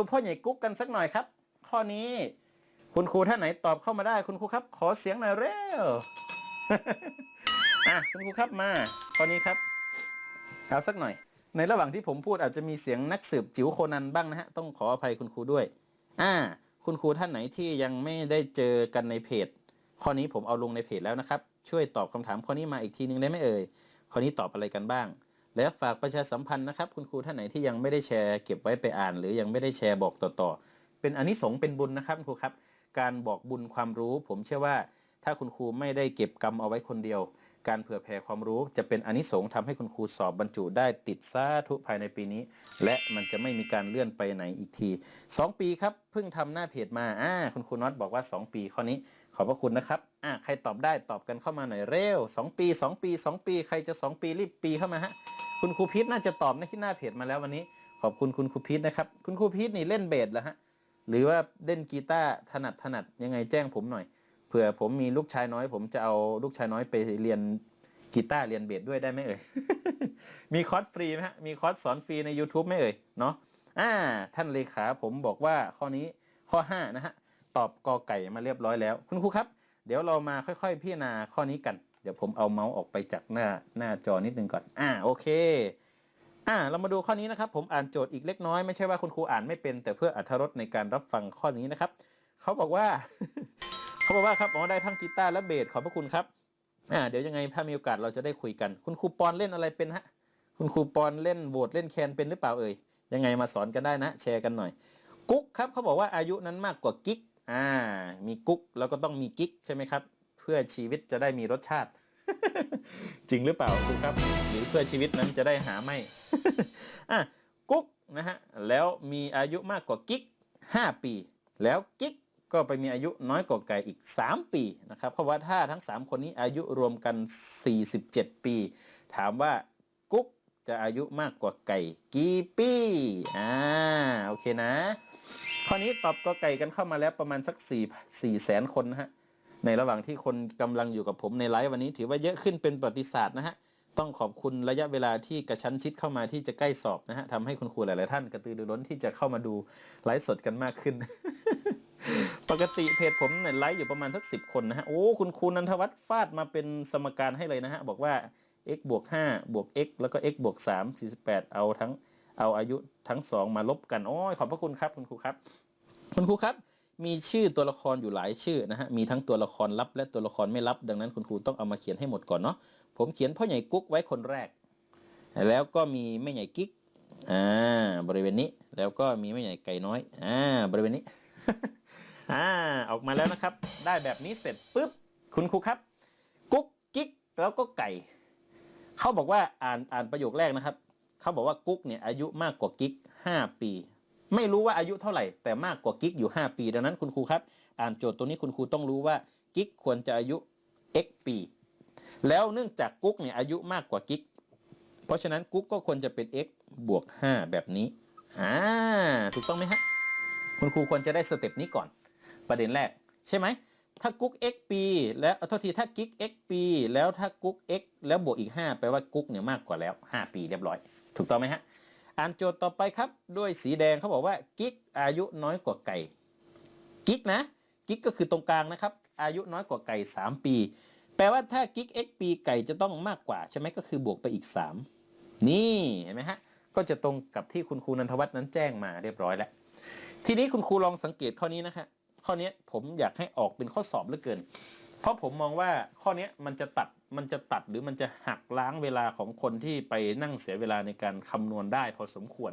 ดูพ่อใหญ่กุ๊กกันสักหน่อยครับ ข้อนี้ คุณครูท่านไหนตอบเข้ามาได้คุณครูครับ ขอเสียงหน่อยเร็วอะคุณครูครับมาข้อนี้ครับเอาสักหน่อย ในระหว่างที่ผมพูดอาจจะมีเสียงนักสืบจิ๋วโคนันบ้างนะฮะต้องขออภัยคุณครูด้วย อ่า คุณครูท่านไหนที่ยังไม่ได้เจอกันในเพจ ข้อนี้ผมเอาลงในเพจแล้วนะครับ ช่วยตอบคำถามข้อนี้มาอีกทีนึงได้ไหมเอ่ยข้อนี้ตอบอะไรกันบ้าง และฝากประชาสัมพันธ์นะครับ คุณครูท่านไหนที่ยังไม่ได้แชร์เก็บไว้ไปอ่าน หรือยังไม่ได้แชร์บอกต่อๆ เป็นอนนิสงส์เป็นบุญนะครับคุณครูครับ การบอกบุญความรู้ ผมเชื่อว่า ถ้าคุณครูไม่ได้เก็บกรรมเอาไว้คนเดียว การเผื่อแผ่ความรู้จะเป็นอนนิสงส์ทำให้คุณครูสอบบรรจุได้ติดสาธุภายในปีนี้ และมันจะไม่มีการเลื่อนไปไหนอีกที 2 ปีครับเพิ่งทำหน้าเพจมาอ่าคุณครูน็อตบอกว่า 2 ปีข้อนี้ อบพระคุณนะครับ อ่าใครตอบได้ตอบกันเข้ามาหน่อยเร็ว 2 ปี 2 ปี 2 ปี ใครจะ 2 ปีรีบปีเข้ามาฮะ คุณครูพีทน่าจะตอบในที่หน้าเพจมาแล้ววันนี้ ขอบคุณคุณครูพีทนะครับ คุณครูพีทนี่เล่นเบสเหรอฮะ หรือว่าเล่นกีตาร์ถนัดถนัดยังไงแจ้งผมหน่อย เผื่อผมมีลูกชายน้อย ผมจะเอาลูกชายน้อยไปเรียนกีตาร์เรียนเบสด้วยได้ไหมเอ่ย มีคอร์สฟรีไหมฮะ มีคอร์สสอนฟรีใน YouTube ไหมเอ่ย เนาะอ่า ท่านเลขาผมบอกว่าข้อนี้ข้อ5นะฮะ ตอบกอไก่มาเรียบร้อยแล้ว คุณครูครับ เดี๋ยวเรามาค่อยๆ พิจารณาข้อนี้กัน เดี๋ยวผมเอาเมาส์ออกไปจากหน้าหน้าจอนิดนึงก่อน อ่าโอเค อ่าเรามาดูข้อนี้นะครับ ผมอ่านโจทย์อีกเล็กน้อยไม่ใช่ว่าคุณครูอ่านไม่เป็น แต่เพื่ออรรถรสในการรับฟังข้อนี้นะครับเขาบอกว่า เขาบอกว่าครับอ๋อได้ทั้งกีตาร์และเบสขอบพระคุณครับอ่าเดี๋ยวยังไงถ้ามีโอกาสเราจะได้คุยกัน คุณครูปอนเล่นอะไรเป็นฮะคุณครูปอนเล่นโหวตเล่นแคนเป็นหรือเปล่าเอ่ยยังไงมาสอนกันได้นะ แชร์กันหน่อย กุ๊กครับเขาบอกว่าอายุนั้นมากกว่ากิ๊ก อ่า มีกุ๊กแล้วก็ต้องมีกิ๊กใช่ไหมครับ เพื่อชีวิตจะได้มีรสชาติ จริงหรือเปล่าครูครับ หรือเพื่อชีวิตนั้นจะได้หาไม่อะกุ๊กนะฮะแล้วมีอายุมากกว่ากิ๊ก5 ปี แล้วกิ๊กก็ไปมีอายุน้อยกว่าไก่อีก 3 ปีนะครับเพราะว่าถ้าทั้ง 3 คนนี้อายุรวมกัน 47 ปี ถามว่ากุ๊กจะอายุมากกว่าไก่กี่ปีอ่าโอเคนะ ข้อนี้ตอบก็ไก่กันเข้ามาแล้วประมาณสัก4 4แสนคนนะฮะ ในระหว่างที่คนกำลังอยู่กับผมในไลฟ์วันนี้ถือว่าเยอะขึ้นเป็นประวัติศาสตร์นะฮะ ต้องขอบคุณระยะเวลาที่กระชั้นชิดเข้ามาที่จะใกล้สอบนะฮะทำให้คุณครูหลาย ๆ ท่านกระตือรือร้นที่จะเข้ามาดูไลฟ์สดกันมากขึ้น ปกติเพจผมเนี่ยไลฟ์อยู่ประมาณสักสิบคนนะฮะ โอ้ คุณครูนันทวัฒน์ฟาดมาเป็นสมการให้เลยนะฮะ บอกว่า x บวก5บวก x แล้วก็ x บวก3 48 เอาทั้ง เอาอายุทั้งสองมาลบกันโอ้ยขอบพระคุณครับคุณครูครับ คุณครูครับ มีชื่อตัวละครอยู่หลายชื่อนะฮะมีทั้งตัวละครลับและตัวละครไม่ลับ ดังนั้นคุณครูต้องเอามาเขียนให้หมดก่อนเนาะผมเขียนพ่อใหญ่กุ๊กไว้คนแรก แล้วก็มีแม่ใหญ่กิ๊กอ่าบริเวณนี้แล้วก็มีแม่ใหญ่ไก่น้อยอ่าบริเวณนี้อ่าออกมาแล้วนะครับ ได้แบบนี้เสร็จปุ๊บคุณครูครับ กุ๊กกิ๊กแล้วก็ไก่ เขาบอกว่าอ่านอ่านประโยคแรกนะครับ เขาบอกว่ากุ๊กเนี่ยอายุมากกว่ากิ๊กห้าปี ไม่รู้ว่าอายุเท่าไหร่แต่มากกว่ากิ๊กอยู่ 5 ปี ดังนั้นคุณครูครับอ่านโจทย์ตัวนี้คุณครูต้องรู้ว่ากิ๊กควรจะอายุ x ปี แล้วเนื่องจากกุ๊กเนี่ยอายุมากกว่ากิ๊กเพราะฉะนั้นกุ๊กก็ควรจะเป็น x บวก 5 แบบนี้อ่าถูกต้องไหมฮะคุณครูควรจะได้สเต็ปนี้ก่อน ประเด็นแรก ใช่ไหมถ้ากุ๊ก x ปี แล้วเอาโทษทีถ้ากิ๊ก x ปี แล้วถ้ากุ๊ก x แล้วบวกอีก 5 แปลว่ากุ๊กเนี่ยมากกว่าแล้ว 5 ปีเรียบร้อย ถูกต้องไหมฮะ อ่านโจทย์ต่อไปครับ ด้วยสีแดงเขาบอกว่ากิ๊กอายุน้อยกว่าไก่กิ๊กนะกิ๊กก็คือตรงกลางนะครับ อายุน้อยกว่าไก่ 3 ปี แปลว่าถ้ากิ๊ก x ปีไก่จะต้องมากกว่า ใช่ไหมก็คือบวกไปอีก 3 นี่เห็นไหมฮะก็จะตรงกับที่คุณครูนันทวัฒน์นั้นแจ้งมาเรียบร้อยแล้ว ทีนี้คุณครูลองสังเกตข้อนี้นะคะข้อนี้ผมอยากให้ออกเป็นข้อสอบเหลือเกิน เพราะผมมองว่าข้อนี้มันจะตัดมันจะตัดหรือมันจะหักล้างเวลาของคนที่ไปนั่งเสียเวลาในการคำนวณได้พอสมควร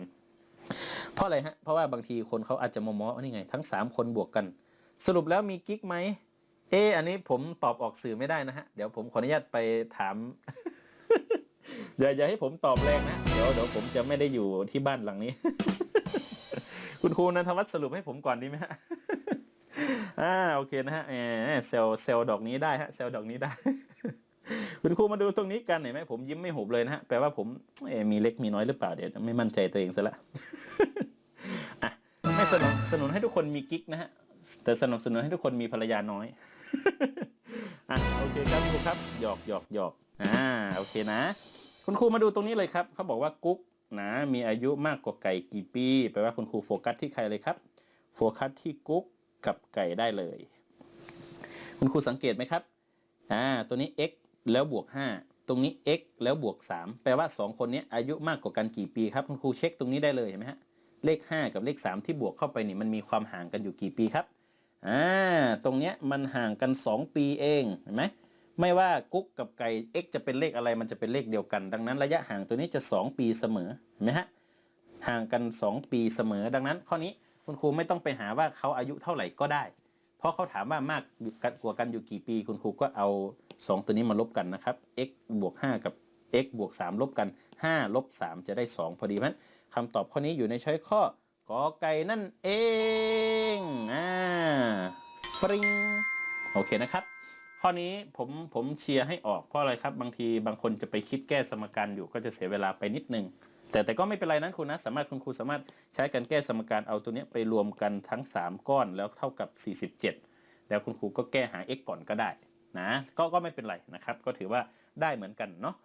เพราะอะไรฮะ เพราะว่าบางทีคนเขาอาจจะมองว่านี่ไง ทั้ง 3 คนบวกกัน สรุปแล้วมีกิ๊กไหมเอออันนี้ผมตอบออกสื่อไม่ได้นะฮะ เดี๋ยวผมขออนุญาตไปถาม อย่าอย่าให้ผมตอบแรงนะ เดี๋ยวเดี๋ยวผมจะไม่ได้อยู่ที่บ้านหลังนี้ คุณครูนันทวัฒน์สรุปให้ผมก่อนดีไหมฮะ อ่าโอเคนะฮะแหมเซลเซลดอกนี้ได้ฮะเซลดอกนี้ได้ คุณครูมาดูตรงนี้กันเห็นไหมผมยิ้มไม่หุบเลยนะฮะแปลว่าผมเอมีเล็กมีน้อยหรือเปล่าเดี๋ยวไม่มั่นใจตัวเองซะละอะไม่สนับสนุนให้ทุกคนมีกิ๊กนะฮะแต่สนับสนุนให้ทุกคนมีภรรยาน้อยอะโอเคครับครูครับหยอกหยอกหยอกอ่าโอเคนะ คุณครูมาดูตรงนี้เลยครับเขาบอกว่ากุ๊กนะมีอายุมากกว่าไก่กี่ปีแปลว่าคุณครูโฟกัสที่ใครเลยครับ โฟกัสที่กุ๊ก กับไก่ได้เลย คุณครูสังเกตไหมครับอ่าตัวนี้ x แล้วบวก 5 ตรงนี้ x แล้วบวก 3 แปลว่า 2 คนนี้อายุมากกว่ากันกี่ปีครับคุณครูเช็คตรงนี้ได้เลยเห็นไหมฮะเลข 5 กับเลข 3 ที่บวกเข้าไปนี่มันมีความห่างกันอยู่กี่ปีครับอ่าตรงเนี้ยมันห่างกัน 2 ปีเองเห็นไหมไม่ว่ากุ๊กกับไก่ x จะเป็นเลขอะไรมันจะเป็นเลขเดียวกัน ดังนั้นระยะห่างตัวนี้จะ 2 ปีเสมอเห็นไหมฮะห่างกัน 2 ปีเสมอ ดังนั้นข้อนี้ คุณครูไม่ต้องไปหาว่าเขาอายุเท่าไหร่ก็ได้ เพราะเขาถามว่ามากกว่ากันอยู่กี่ปี คุณครูก็เอา 2 ตัวนี้มาลบกันนะครับ x บวก 5 กับ x บวก 3 ลบกัน 5 ลบ 3 จะได้ 2 พอดีเพราะนั้นคำตอบข้อนี้อยู่ในช้อยข้อกอไก่นั่นเองอ่าฟริงโอเคนะครับ ข้อนี้ผมผมเชียร์ให้ออกเพราะอะไรครับ บางทีบางคนจะไปคิดแก้สมการอยู่ก็จะเสียเวลาไปนิดนึง แต่แต่ก็ไม่เป็นไรนั้นคุณนะสามารถคุณครูสามารถใช้การแก้สมการเอาตัวนี้ไปรวมกันทั้ง 3 ก้อนแล้วเท่ากับ 47 แล้วคุณครูก็แก้หา x ก่อนก็ได้นะก็ก็ไม่เป็นไรนะครับ ก็ถือว่าได้เหมือนกันเนาะ